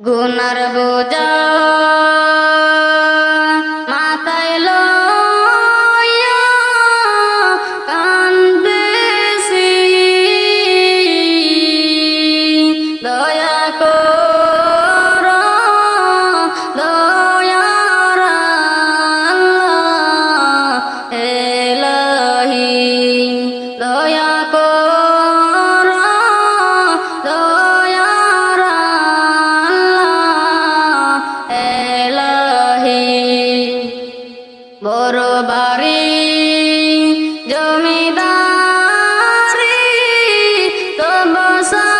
গুনার বোঝা শ্রী তমসা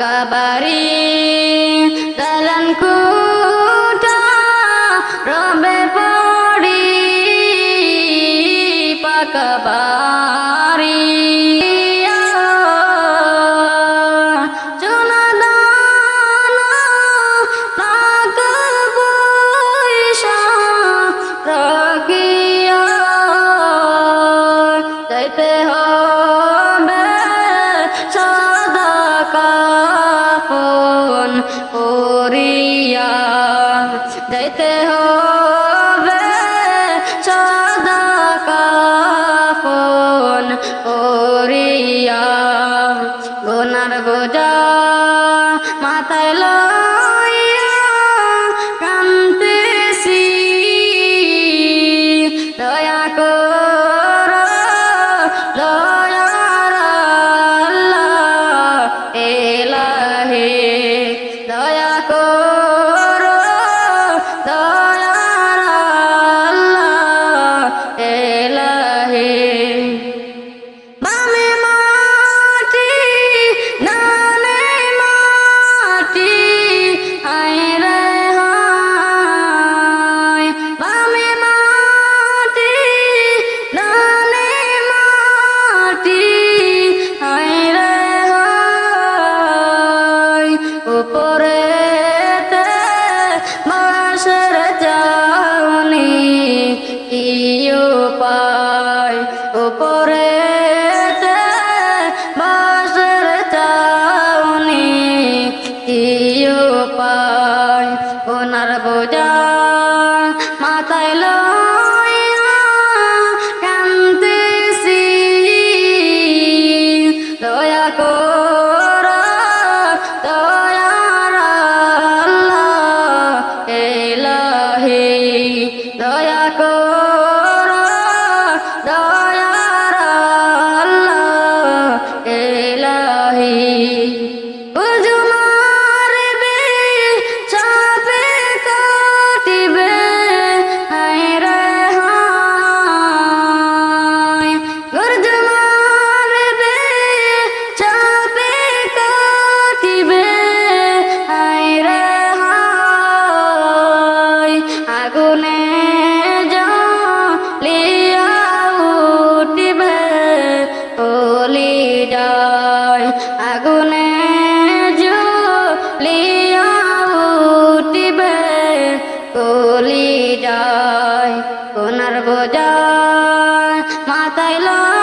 kabari jalanku robe pori pakabari উপরে বাসর তাউনি কি উপায় ওনার বোঝা আগুনে জ্বলিয়া উঠিবে অলি আগুনে অলি কোনার বোঝায় মাথায় লয়